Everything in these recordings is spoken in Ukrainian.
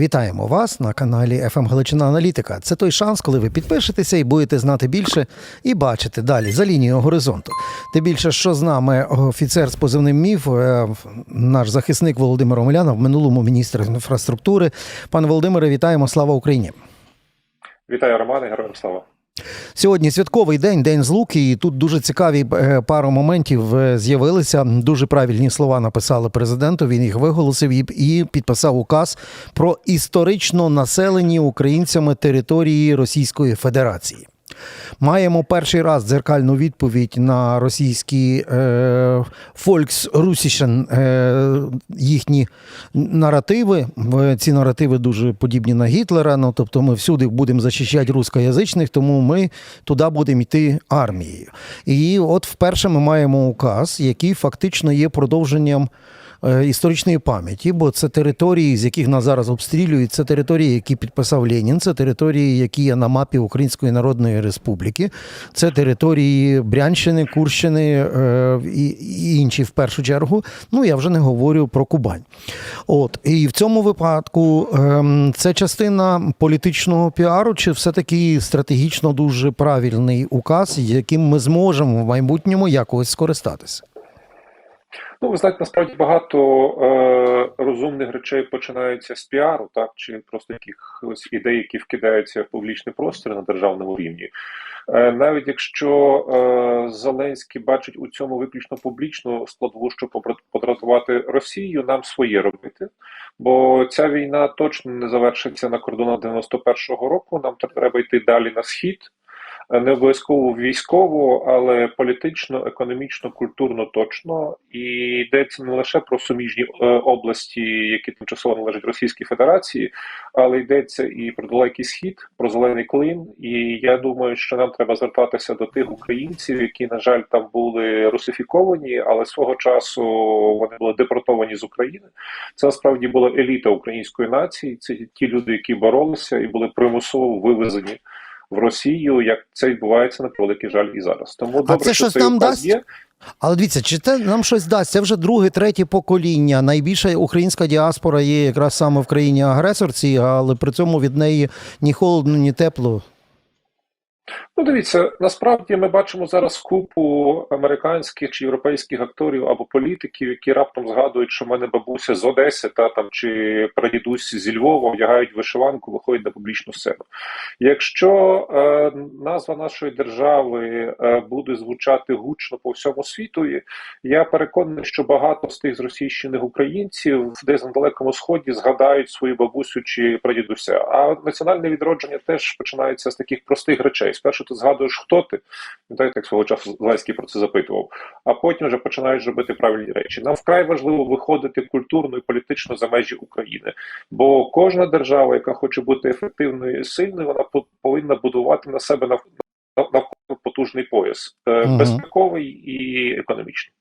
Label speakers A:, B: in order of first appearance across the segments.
A: Вітаємо вас на каналі «ФМ Галичина Аналітика. Це той шанс, коли ви підпишетеся і будете знати більше і бачити далі за лінією горизонту. Тим більше, що з нами офіцер з позивним МІФ, е, наш захисник Володимир Омелянов, в минулому міністр інфраструктури. Пане Володимире, вітаємо! Слава Україні!
B: Вітаю, Романе, героям слава.
A: Сьогодні святковий день, день злуки, і тут дуже цікаві е, пару моментів е, з'явилися. Дуже правильні слова написали президенту. Він їх виголосив і- підписав указ про історично населені українцями території Російської Федерації. Маємо перший раз дзеркальну відповідь на російські е, Volksrussischen, е, їхні наративи. Ці наративи дуже подібні на Гітлера. Ну тобто, ми всюди будемо захищати рускоязичних, тому ми туди будемо йти армією. І от вперше ми маємо указ, який фактично є продовженням. е, Історичної пам'яті, бо це території, з яких нас зараз обстрілюють, це території, які підписав Ленін, це території, які є на мапі Української Народної Республіки, це території Брянщини, Курщини е, і, інші в першу чергу. Ну я вже не говорю про Кубань. От і в цьому випадку ем, це частина політичного піару, чи все-таки стратегічно дуже правильний указ, яким ми зможемо в майбутньому якось скористатися.
B: Ну, ви знаєте, насправді багато е, розумних речей починаються з піару, так чи просто якихось ідей, які вкидаються в публічний простір на державному рівні. Е, навіть якщо е, Зеленський бачить у цьому виключно публічну складову, щоб подратувати Росію, нам своє робити. Бо ця війна точно не завершиться на кордонах 91-го року. Нам треба йти далі на схід. Не обов'язково військово, але політично, економічно, культурно точно. І йдеться не лише про суміжні е, області, які тимчасово належать Російській Федерації, але йдеться і про далекий схід, про зелений клин. І я думаю, що нам треба звертатися до тих українців, які, на жаль, там були русифіковані, але свого часу вони були депортовані з України. Це насправді була еліта української нації. Це ті люди, які боролися і були примусово вивезені в Росію, як це відбувається на превеликий жаль і зараз. Тому добре,
A: це
B: що
A: щось нам дасть?
B: є.
A: Але дивіться, чи це нам щось дасть? Це вже друге, третє покоління. Найбільша українська діаспора є якраз саме в країні агресорці, але при цьому від неї ні холодно, ні тепло.
B: Ну, дивіться, насправді ми бачимо зараз купу американських чи європейських акторів або політиків, які раптом згадують, що в мене бабуся з Одеси та там чи прадідусь зі Львова вдягають вишиванку, виходять на публічну сцену. Якщо е, назва нашої держави е, буде звучати гучно по всьому світу, я переконаний, що багато з тих зросійщених українців десь на далекому сході згадають свою бабусю чи прадідуся. А національне відродження теж починається з таких простих речей. Спершу ти згадуєш, хто ти, пам'ятаєте, як свого часу Зеленський про це запитував, а потім вже починаєш робити правильні речі. Нам вкрай важливо виходити культурно і політично за межі України, бо кожна держава, яка хоче бути ефективною і сильною, вона по- повинна будувати на себе нав- навколо потужний пояс, е, безпековий і економічний.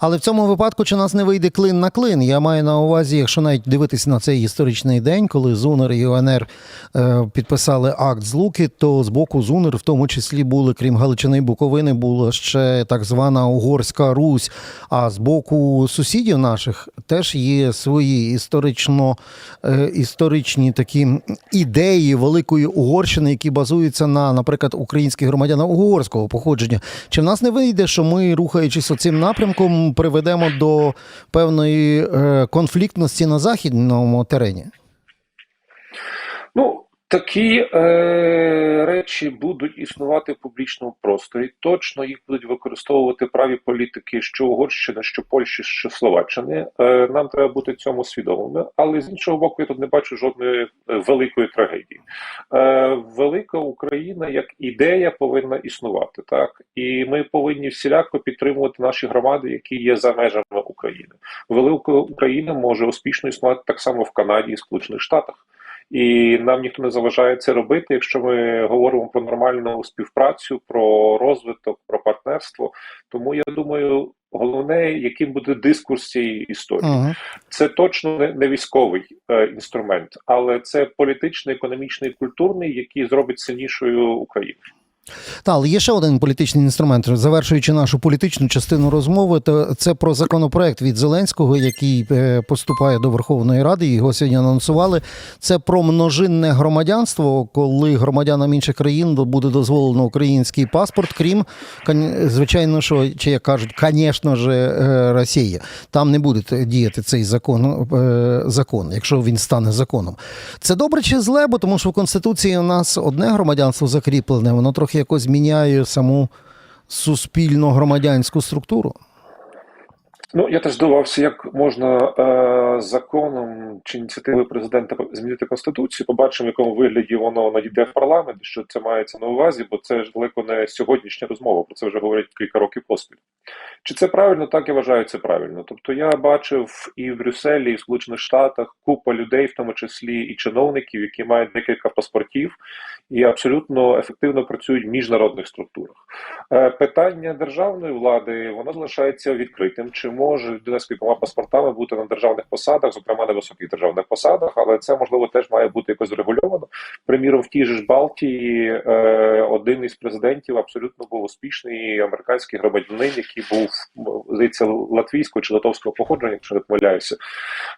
A: Але в цьому випадку чи нас не вийде клин на клин? Я маю на увазі, якщо навіть дивитися на цей історичний день, коли ЗУНР і УНР е, підписали акт злуки, то з боку ЗУНР, в тому числі були, крім Галичини і Буковини, була ще так звана Угорська Русь. А з боку сусідів наших теж є свої історично, е, історичні такі ідеї великої Угорщини, які базуються на, наприклад, українських громадянах угорського походження. Чи в нас не вийде, що ми, рухаючись оцим напрямком, приведемо до певної е, конфліктності на західному терені?
B: Ну, такі е, речі будуть існувати в публічному просторі. Точно їх будуть використовувати праві політики, що Угорщини, що Польщі, що Словаччини. Е, нам треба бути цьому свідомими. Але з іншого боку, я тут не бачу жодної е, великої трагедії. Е, велика Україна як ідея повинна існувати, так і ми повинні всіляко підтримувати наші громади, які є за межами України. Велика Україна може успішно існувати так само в Канаді і Сполучених Штатах. І нам ніхто не заважає це робити, якщо ми говоримо про нормальну співпрацю, про розвиток, про партнерство. Тому я думаю, головне, яким буде дискурс цієї історії.
A: Угу.
B: Це точно не, не військовий е, інструмент, але це політичний, економічний, культурний, який зробить сильнішою Україну.
A: Та, але є ще один політичний інструмент. Завершуючи нашу політичну частину розмови, то це про законопроект від Зеленського, який е, поступає до Верховної Ради. Його сьогодні анонсували. Це про множинне громадянство, коли громадянам інших країн буде дозволено український паспорт, крім звичайно, що чи як кажуть, звісно ж, е, Росії. Там не буде діяти цей закон, е, закон, якщо він стане законом. Це добре чи зле, бо тому що в Конституції у нас одне громадянство закріплене, воно трохи якось міняє саму суспільно громадянську структуру.
B: Ну, я теж здивувався, як можна е, законом чи ініціативою президента змінити конституцію. Побачимо, в якому вигляді воно надійде в парламент, що це мається на увазі, бо це ж далеко не сьогоднішня розмова. Про це вже говорять кілька років поспіль. Чи це правильно? Так я вважаю, це правильно. Тобто я бачив і в Брюсселі, і в Сполучених Штатах купа людей, в тому числі і чиновників, які мають декілька паспортів і абсолютно ефективно працюють в міжнародних структурах. Е, Питання державної влади воно залишається відкритим. Чи може людина з кількома паспортами бути на державних посадах, зокрема на високих державних посадах, але це можливо теж має бути якось врегульовано. Приміром, в тій же ж Балтії е, один із президентів абсолютно був успішний американський громадянин, який був здається латвійського чи литовського походження, якщо не помиляюся.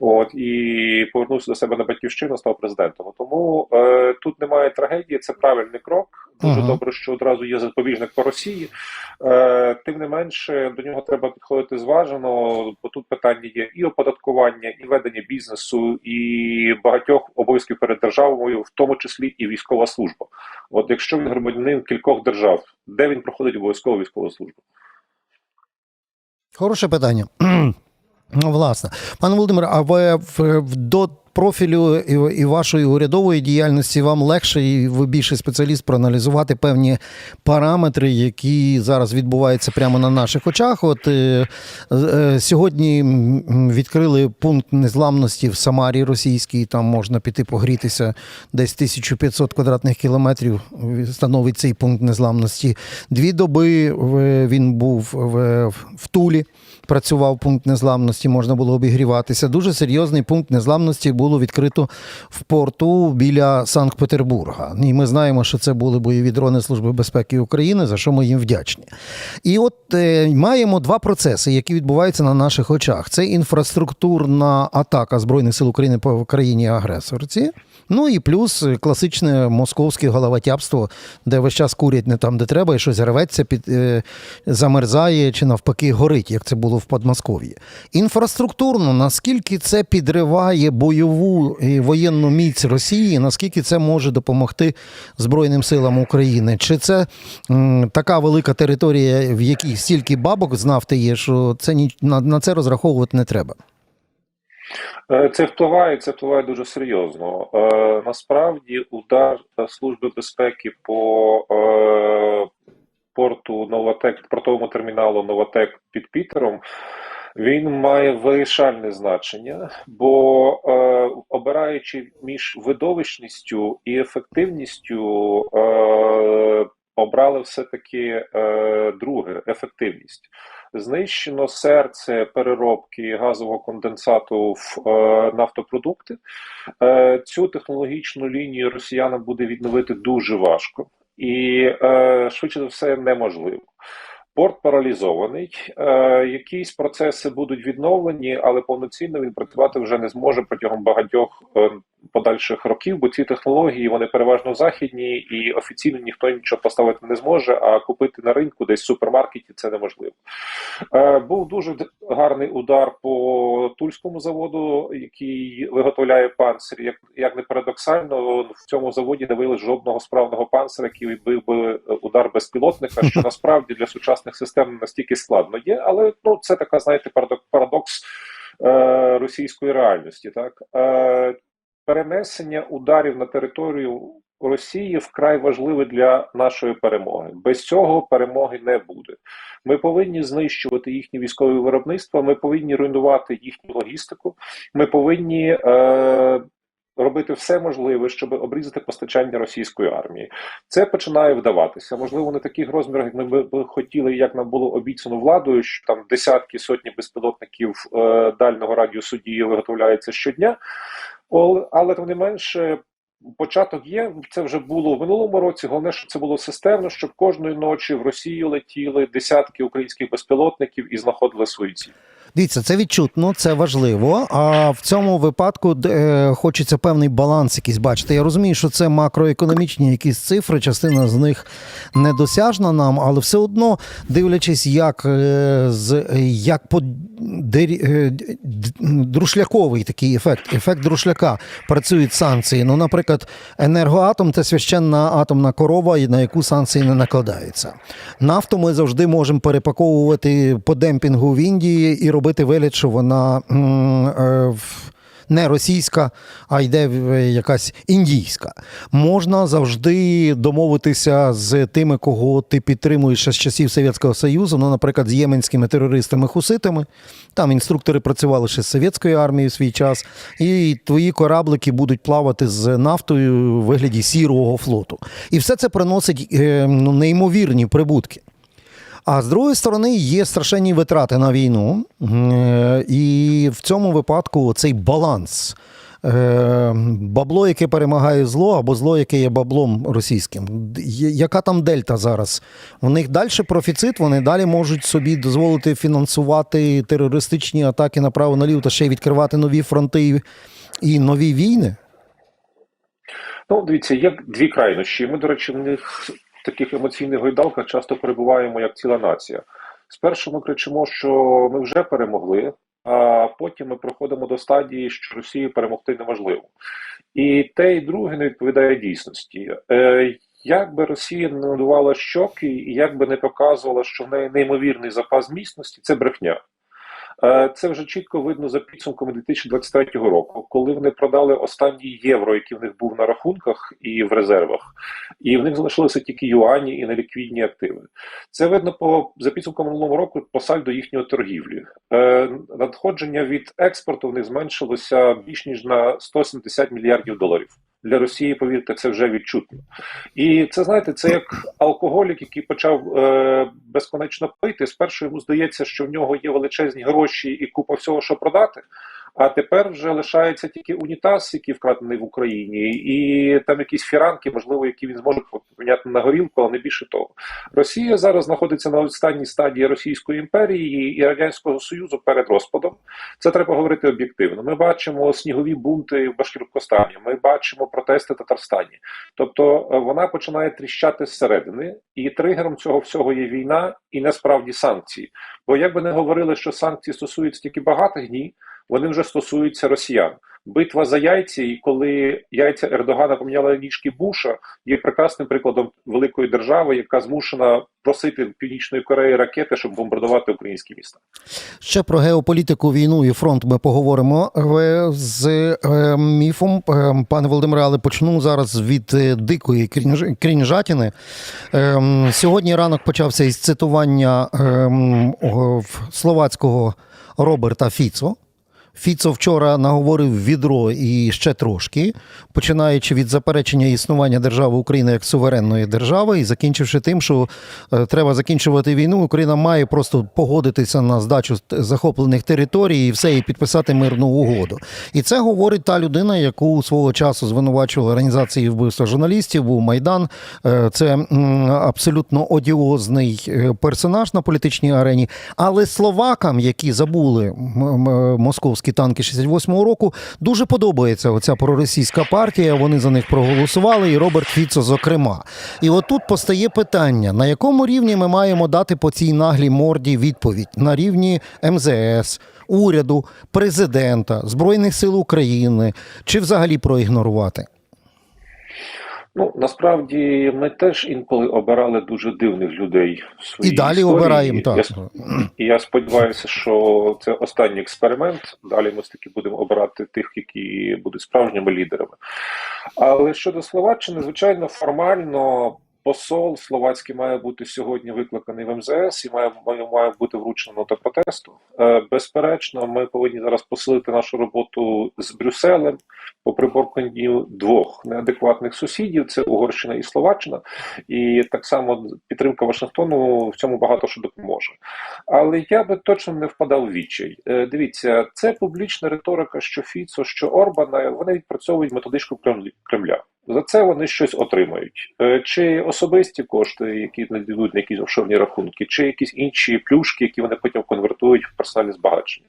B: От і повернувся до себе на батьківщину, став президентом. Тому е, тут немає трагедії, це правильний крок. Дуже
A: Ага.
B: добре, що одразу є запобіжник по Росії. Е, тим не менше, до нього треба підходити зважено, бо тут питання є і оподаткування, і ведення бізнесу, і багатьох обов'язків перед державою, в тому числі і військова служба. От якщо він громадянин кількох держав, де він проходить обов'язково військову службу?
A: Хороше питання. Ну, власне, пане Володимире, а ви в, в- до профілю і, вашої урядової діяльності вам легше, і ви більший спеціаліст проаналізувати певні параметри, які зараз відбуваються прямо на наших очах. От е, е, сьогодні відкрили пункт незламності в Самарі російській. Там можна піти погрітися десь 1500 квадратних кілометрів. Становить цей пункт незламності. Дві доби в- він був в, в Тулі працював пункт незламності, можна було обігріватися. Дуже серйозний пункт незламності було відкрито в порту біля Санкт-Петербурга. І ми знаємо, що це були бойові дрони Служби безпеки України, за що ми їм вдячні. І от е, маємо два процеси, які відбуваються на наших очах: це інфраструктурна атака Збройних сил України по країні агресорці. Ну і плюс класичне московське головотяпство, де весь час курять не там, де треба, і щось рветься, під, е, замерзає чи навпаки горить, як це було в Подмосков'ї. Інфраструктурно, наскільки це підриває бойову і воєнну міць Росії, наскільки це може допомогти Збройним силам України? Чи це м, така велика територія, в якій стільки бабок з нафти є, що це ні, на, на це розраховувати не треба?
B: Е, Це впливає, це впливає дуже серйозно. Е, насправді, удар Служби безпеки по е, порту Новотек, портовому терміналу Новотек під Пітером. Він має вирішальне значення, бо е, обираючи між видовищністю і ефективністю, е, обрали все-таки е, друге ефективність. Знищено серце переробки газового конденсату в е, нафтопродукти. Е, цю технологічну лінію росіянам буде відновити дуже важко і е, швидше за все неможливо. Порт паралізований, якісь процеси будуть відновлені, але повноцінно він працювати вже не зможе протягом багатьох е, подальших років, бо ці технології вони переважно західні, і офіційно ніхто нічого поставити не зможе. А купити на ринку десь в супермаркеті це неможливо. Е, був дуже гарний удар по тульському заводу, який виготовляє панцир. Як, як не парадоксально, в цьому заводі не виявили жодного справного панцира, який бив би е, удар безпілотника, що насправді для сучасних систем настільки складно є. Але ну це така, знаєте, парадокс е, російської реальності. Так е, перенесення ударів на територію Росії вкрай важливе для нашої перемоги. Без цього перемоги не буде. Ми повинні знищувати їхні військові виробництва. Ми повинні руйнувати їхню логістику. Ми повинні е, робити все можливе, щоб обрізати постачання російської армії. Це починає вдаватися. Можливо, не таких розмірах, як ми би хотіли, як нам було обіцяно владою, що там десятки сотні безпілотників е, дальнього радіусу дії виготовляються щодня. Але тим не менше. початок є. Це вже було в минулому році. Головне, щоб це було системно, щоб кожної ночі в Росію летіли десятки українських безпілотників і знаходили свої цілі.
A: Дивіться, це відчутно, це важливо. А в цьому випадку е, хочеться певний баланс якийсь бачити. Я розумію, що це макроекономічні якісь цифри, частина з них недосяжна нам, але все одно, дивлячись, як е, з як по дері- е, друшляковий такий ефект, ефект друшляка працюють санкції. Ну, наприклад, енергоатом це священна атомна корова, на яку санкції не накладаються. Нафту ми завжди можемо перепаковувати по демпінгу в Індії і робити вигляд, що вона е, в- не російська, а йде якась індійська. Можна завжди домовитися з тими, кого ти підтримуєш з часів Совєтського Союзу, ну, наприклад, з єменськими терористами-хуситами. Там інструктори працювали ще з совєтською армією в свій час, і твої кораблики будуть плавати з нафтою у вигляді сірого флоту. І все це приносить е, ну, неймовірні прибутки. А з другої сторони, є страшенні витрати на війну, Е, і в цьому випадку цей баланс. е, Бабло, яке перемагає зло, або зло, яке є баблом російським. Яка там дельта зараз? У них далі профіцит, вони далі можуть собі дозволити фінансувати терористичні атаки направо наліво та ще й відкривати нові фронти і, нові війни.
B: Ну, дивіться, є дві крайнощі. Ми, до речі, в них таких емоційних гойдалках часто перебуваємо як ціла нація. Спершу ми кричимо, що ми вже перемогли, а потім ми проходимо до стадії, що Росію перемогти неможливо. І те, і друге не відповідає дійсності. Е, як би Росія не надувала щоки, і як би не показувала, що в неї неймовірний запас міцності, це брехня. Е, Це вже чітко видно за підсумками 2023 року, коли вони продали останній євро, який в них був на рахунках і в резервах, і в них залишилися тільки юані і неліквідні активи. Це видно по за підсумками минулого року по сальдо їхньої торгівлі. Е, надходження від експорту в них зменшилося більш ніж на 170 мільярдів доларів. Для Росії, повірте, це вже відчутно. І це знаєте, це як алкоголік, який почав е, безконечно пити. Спершу йому здається, що в нього є величезні гроші і купа всього, що продати. А тепер вже лишається тільки унітаз, який вкрадений в Україні, і там якісь фіранки, можливо, які він зможе поміняти на горілку, але не більше того. Росія зараз знаходиться на останній стадії Російської імперії і Радянського Союзу перед розпадом. Це треба говорити об'єктивно. Ми бачимо снігові бунти в Башкіркостані, ми бачимо протести в Татарстані. Тобто е, вона починає тріщати зсередини, і тригером цього всього є війна і насправді санкції. Бо як би не говорили, що санкції стосуються тільки багатих, ні, вони вже стосуються росіян. Битва за яйця, і коли яйця Ердогана поміняли ніжки Буша, є прекрасним прикладом великої держави, яка змушена просити Північної Кореї ракети, щоб бомбардувати українські міста.
A: Ще про геополітику, війну і фронт ми поговоримо е, з е, міфом, Е, пане Володимире, але почну зараз від дикої крінжатіни. Сьогодні ранок почався із цитування словацького Роберта Фіцо. Фіцо вчора наговорив відро і ще трошки, починаючи від заперечення існування держави України як суверенної держави, і закінчивши тим, що е, треба закінчувати війну. Україна має просто погодитися на здачу захоплених територій і все і підписати мирну угоду. І це говорить та людина, яку свого часу звинувачували організації вбивства журналістів. Був майдан. Е, Це абсолютно одіозний е, персонаж на політичній арені. Але словакам, які забули м- м- московські танки 68-го року, дуже подобається оця проросійська партія. Вони за них проголосували, і Роберт Фіцо, зокрема. І отут постає питання: на якому рівні ми маємо дати по цій наглій морді відповідь на рівні МЗС, уряду, президента, Збройних сил України, чи взагалі проігнорувати?
B: Ну насправді ми теж інколи обирали дуже дивних людей в своїй
A: І далі
B: історії.
A: обираємо
B: Я. І я сподіваюся, що це останній експеримент. Далі ми таки будемо обирати тих, які будуть справжніми лідерами. Але щодо Словаччини, звичайно, формально посол словацький має бути сьогодні викликаний в МЗС і має, має, бути вручена нота протесту. Е, безперечно, ми повинні зараз посилити нашу роботу з Брюсселем по приборканню двох неадекватних сусідів: це Угорщина і Словаччина. І так само підтримка Вашингтону в цьому багато що допоможе. Але я би точно не впадав в відчай. Е, Дивіться, це публічна риторика, що Фіцо, що Орбана, вони відпрацьовують методичку Кремля. За це вони щось отримають. Е, Чи особисті кошти, які надійдуть на якісь офшорні рахунки, чи якісь інші плюшки, які вони потім конвертують в персональне збагачення.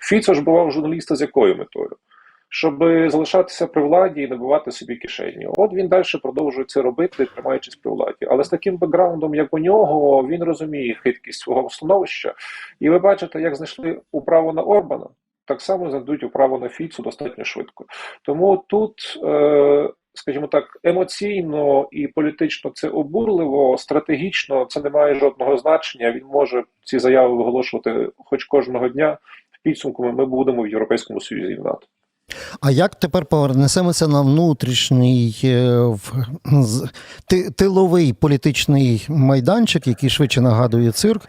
B: Фіцо ж бував журналіста з якою метою? Щоб залишатися при владі і набивати собі кишені. От він далі продовжує це робити, тримаючись при владі. Але з таким бекграундом, як у нього, він розуміє хиткість свого становища. І ви бачите, як знайшли управу на Орбана, так само знайдуть управу на Фіцу достатньо швидко. Тому тут, е, скажімо так, емоційно і політично це обурливо, стратегічно це не має жодного значення. Він може ці заяви виголошувати хоч кожного дня. В підсумку ми будемо в Європейському Союзі і в НАТО.
A: А як тепер повернемося на внутрішній е, тиловий політичний майданчик, який швидше нагадує цирк?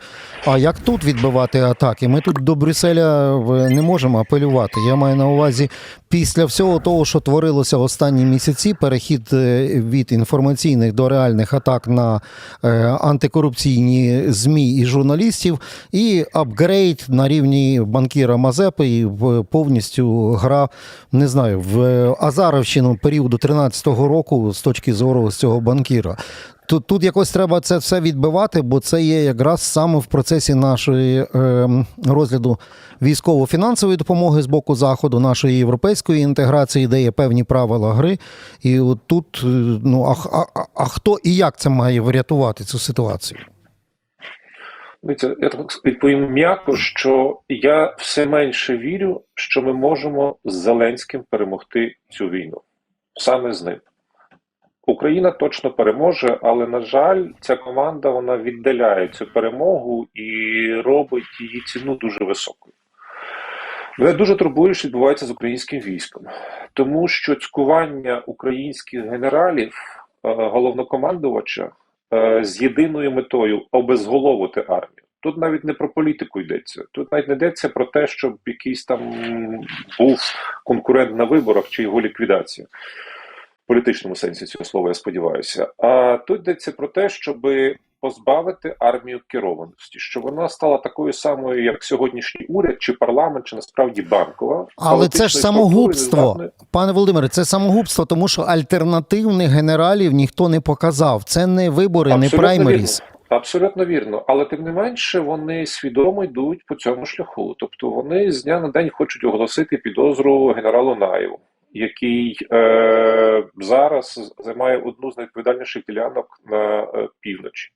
A: А як тут відбивати атаки? Ми тут до Брюсселя не можемо апелювати. Я маю на увазі, після всього того, що творилося останні місяці, перехід е, від інформаційних до реальних атак на е, антикорупційні ЗМІ і журналістів, і апгрейд на рівні банкіра Мазепи і повністю гра не знаю, в Азаровщину періоду 13-го року з точки зору з цього банкіра. Тут, тут якось треба це все відбивати, бо це є якраз саме в процесі нашої е, розгляду військово-фінансової допомоги з боку заходу, нашої європейської інтеграції, де є певні правила гри. І от тут е, ну а, а, а, а хто і як це має врятувати цю ситуацію?
B: Дивіться, я так відповім м'яко, що я все менше вірю, що ми можемо з Зеленським перемогти цю війну. Саме з ним. Україна точно переможе, але, на жаль, ця команда вона віддаляє цю перемогу і робить її ціну дуже високою. Мене дуже турбує, що відбувається з українським військом, тому що цькування українських генералів, е, головнокомандувача, з єдиною метою обезголовити армію. Тут навіть не про політику йдеться. Тут навіть не йдеться про те, щоб якийсь там був конкурент на виборах чи його ліквідація. В політичному сенсі цього слова, я сподіваюся. А тут йдеться про те, щоб позбавити армію керованості, щоб вона стала такою самою, як сьогоднішній уряд, чи парламент, чи насправді банкова.
A: Але це ж самогубство,
B: структурою,
A: пане Володимире. Це самогубство, тому що альтернативних генералів ніхто не показав. Це не вибори, не
B: Абсолютно
A: праймеріс.
B: вірно. Абсолютно вірно, але тим не менше вони свідомо йдуть по цьому шляху. Тобто вони з дня на день хочуть оголосити підозру генералу Наєву, який е, зараз займає одну з найвідповідальніших ділянок на е, півночі.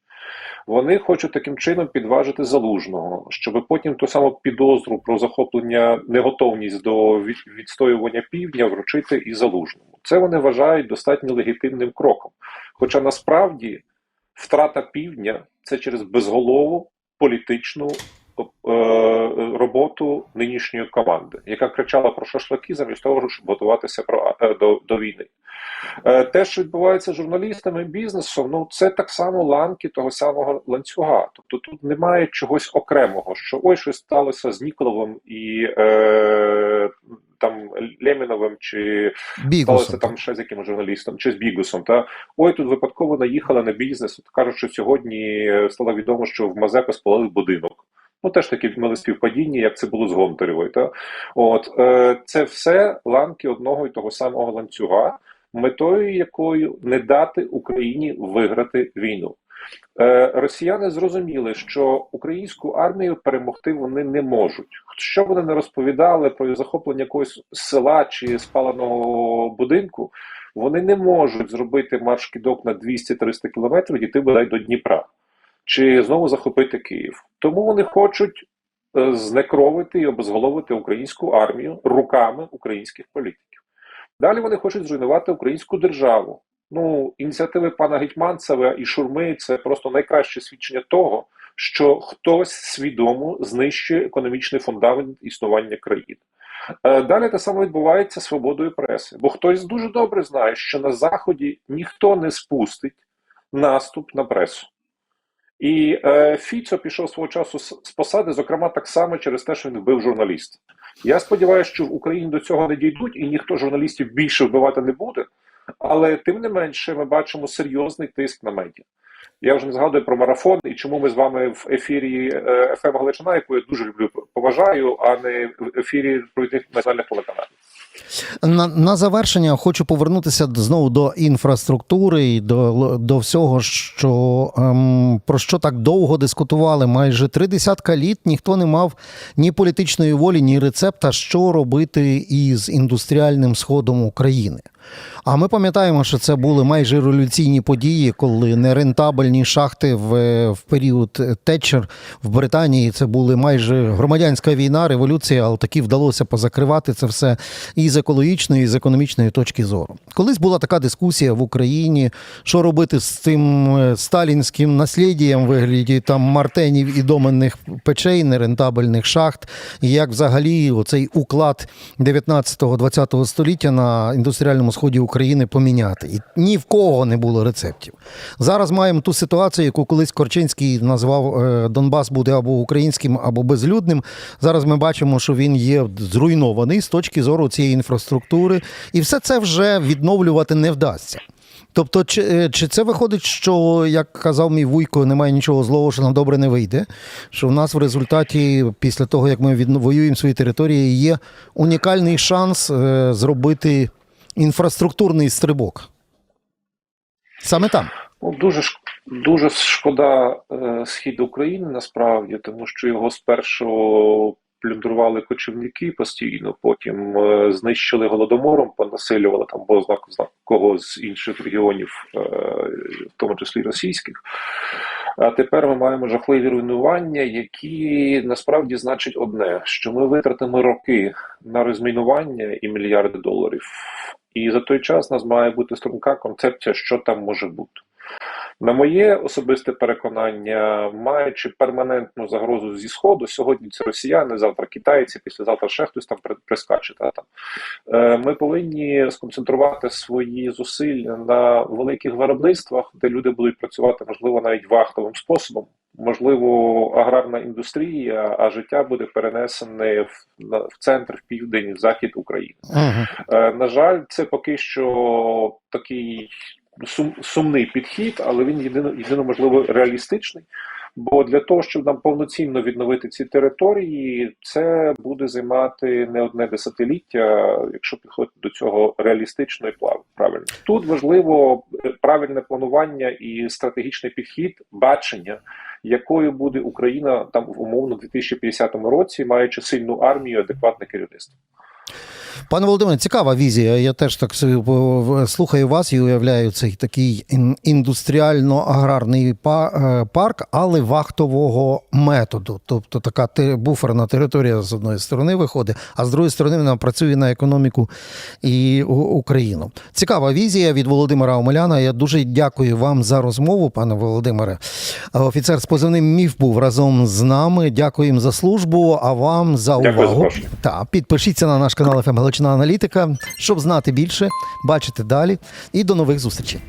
B: Вони хочуть таким чином підважити залужного, щоб потім ту саму підозру про захоплення, неготовність до відстоювання півдня вручити і залужному. Це вони вважають достатньо легітимним кроком. Хоча насправді втрата півдня це через безголову політичну роботу нинішньої команди, яка кричала про шашлики замість того, щоб готуватися про е, до, до війни. Е, Те, що відбувається з журналістами і бізнесом, ну це так само ланки того самого ланцюга. Тобто тут немає чогось окремого, що ой, щось сталося з Ніколовим і е, там Леміновим чи сталося там ще з якимось журналістом, чи з Бігусом. Та ой, тут випадково наїхали на бізнес. От кажуть, що сьогодні е, стало відомо, що в Мазепи спалили будинок. Ну теж таке мали співпадіння, як це було з Гонтаревою. Та от е, це все ланки одного і того самого ланцюга, метою якою не дати Україні виграти війну. Е, Росіяни зрозуміли, що українську армію перемогти вони не можуть. Що вони не розповідали про захоплення якогось села чи спаленого будинку, вони не можуть зробити марш кидок на 200-300 кілометрів дійти бодай до Дніпра, чи знову захопити Київ. Тому вони хочуть е, знекровити і обезголовити українську армію руками українських політиків. Далі вони хочуть зруйнувати українську державу. Ну, ініціативи пана Гетьманцева і Шурми це просто найкраще свідчення того, що хтось свідомо знищує економічний фундамент існування країни. Е, Далі те саме відбувається свободою преси, бо хтось дуже добре знає, що на Заході ніхто не спустить наступ на пресу. І е, Фіцо пішов свого часу з, посади, зокрема, так само через те, що він вбив журналіста. Я сподіваюся, що в Україні до цього не дійдуть, і ніхто журналістів більше вбивати не буде. Але тим не менше, ми бачимо серйозний тиск на медіа. Я вже не згадую про марафон і чому ми з вами в ефірі е, ФМ Галичина, яку я дуже люблю, поважаю, а не в ефірі провідних національних телеканалів.
A: На, на завершення хочу повернутися знову до інфраструктури і до, до всього, що ем, про що так довго дискутували. Майже три десятка літ ніхто не мав ні політичної волі, ні рецепта, що робити із індустріальним сходом України. А ми пам'ятаємо, що це були майже революційні події, коли нерентабельні шахти в, в період Тетчер в Британії це були майже громадянська війна, революція, але таки вдалося позакривати це все і з екологічної, і з економічної точки зору. Колись була така дискусія в Україні, що робити з цим е, сталінським наслідієм вигляді там мартенів і доменних печей, нерентабельних шахт, і як взагалі оцей уклад 19-20 століття на індустріальному сході України поміняти. І ні в кого не було рецептів. Зараз маємо ту ситуацію, яку колись Корчинський назвав е, Донбас буде або українським, або безлюдним. Зараз ми бачимо, що він є зруйнований з точки зору цієї інфраструктури, і все це вже відновлювати не вдасться. Тобто, чи, е, чи це виходить, що, як казав мій вуйко, немає нічого злого, що нам добре не вийде? Що в нас в результаті, після того, як ми воюємо свої території, є унікальний шанс е, зробити інфраструктурний стрибок. Саме там.
B: Ну, дуже дуже шкода е, схід України насправді, тому що його спершу плюндрували кочівники постійно, потім е, знищили голодомором, понаселювали там бо знак кого з інших регіонів, е, в тому числі російських. А тепер ми маємо жахливі руйнування, які насправді значать одне: що ми витратимо роки на розмінування і мільярди доларів. І за той час у нас має бути струнка концепція, що там може бути. На моє особисте переконання, маючи перманентну загрозу зі сходу, сьогодні це росіяни, завтра китайці, післязавтра ще хтось там при- прискаче. Та, там. Е, Ми повинні сконцентрувати свої зусилля на великих виробництвах, де люди будуть працювати, можливо, навіть вахтовим способом. Можливо, аграрна індустрія, а життя буде перенесене в, в центр, в південь, в захід України.
A: Угу.
B: Е, На жаль, це поки що такий сум, сумний підхід, але він єдино, єдино можливо реалістичний. Бо для того, щоб нам повноцінно відновити ці території, це буде займати не одне десятиліття, якщо підходити до цього реалістично і правильно. Тут важливо е, правильне планування і стратегічний підхід, бачення, якою буде Україна там в умовно 2050 році, маючи сильну армію, адекватне керівництво.
A: Пане Володимире, цікава візія. Я теж так слухаю вас і уявляю цей такий індустріально-аграрний е, парк, але вахтового методу. Тобто така буферна територія з одної сторони виходить, а з другої сторони вона працює на економіку і Україну. Цікава візія від Володимира Омеляна. Я дуже дякую вам за розмову, пане Володимире. Офіцер з позивним міф був разом з нами. Дякуємо за службу, а вам за
B: Дякую за
A: увагу. підпишіться на наш канал «ФМ Галичина Аналітика, щоб знати більше, бачити далі. І до нових зустрічей.